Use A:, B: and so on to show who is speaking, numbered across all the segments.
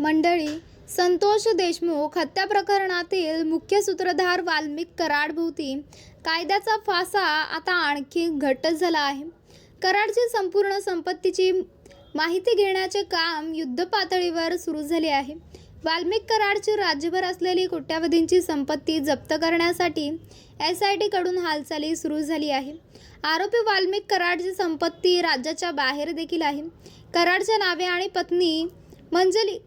A: मंडळी संतोष देशमुख हत्या प्रकरणातील मुख्य सूत्रधार वाल्मिक कराडभोवती कायद्याचा फासा आता आणखी घट्ट झाला आहे. कराडची संपूर्ण संपत्तीची माहिती घेण्याचे काम युद्ध पातळीवर सुरू झाले आहे. वाल्मिक कराडची राज्यभर असलेली कोट्यावधींची संपत्ती जप्त करण्यासाठी एस आय टीकडून हालचाली सुरू झाली आहे. आरोपी वाल्मिक कराडची संपत्ती राज्याच्या बाहेर देखील आहे. कराडच्या नावे आणि पत्नी मंजली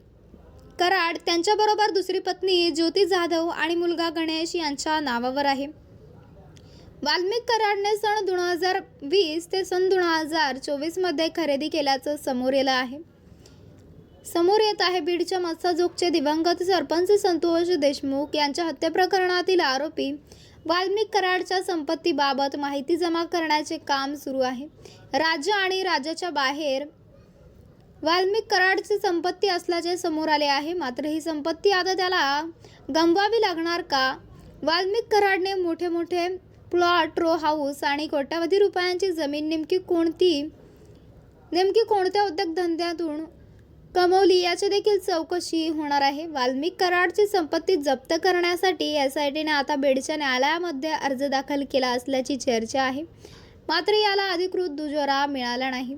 A: कराड त्यांच्याबरोबर दुसरी पत्नी ज्योती जाधव आणि मुलगा गणेश यांच्या नावावर आहे. वाल्मिक कराडने सन दोन हजार वीस ते सन दोन हजार चोवीसमध्ये खरेदी केल्याचं समोर येलं आहे. समोर येत आहे बीडच्या मत्साजोगचे दिवंगत सरपंच संतोष देशमुख यांच्या हत्येप्रकरणातील आरोपी वाल्मिक कराडच्या संपत्तीबाबत माहिती जमा करण्याचे काम सुरू आहे. राज्य आणि राज्याच्या बाहेर वाल्मिक कराडची संपत्ती असल्याचे समोर आले आहे. मात्र ही संपत्ती आता त्याला गमवावी लागणार का? वाल्मिक कराडने मोठे मोठे प्लॉट रो हाऊस आणि कोट्यावधी रुपयांची जमीन नेमकी कोणती नेमकी कोणत्या उद्योगधंद्यातून कमवली याची देखील चौकशी होणार आहे. वाल्मिक कराडची संपत्ती जप्त करण्यासाठी एस आय टीने आता बेडच्या न्यायालयामध्ये अर्ज दाखल केला असल्याची चर्चा आहे. मात्र याला अधिकृत दुजोरा मिळाला नाही.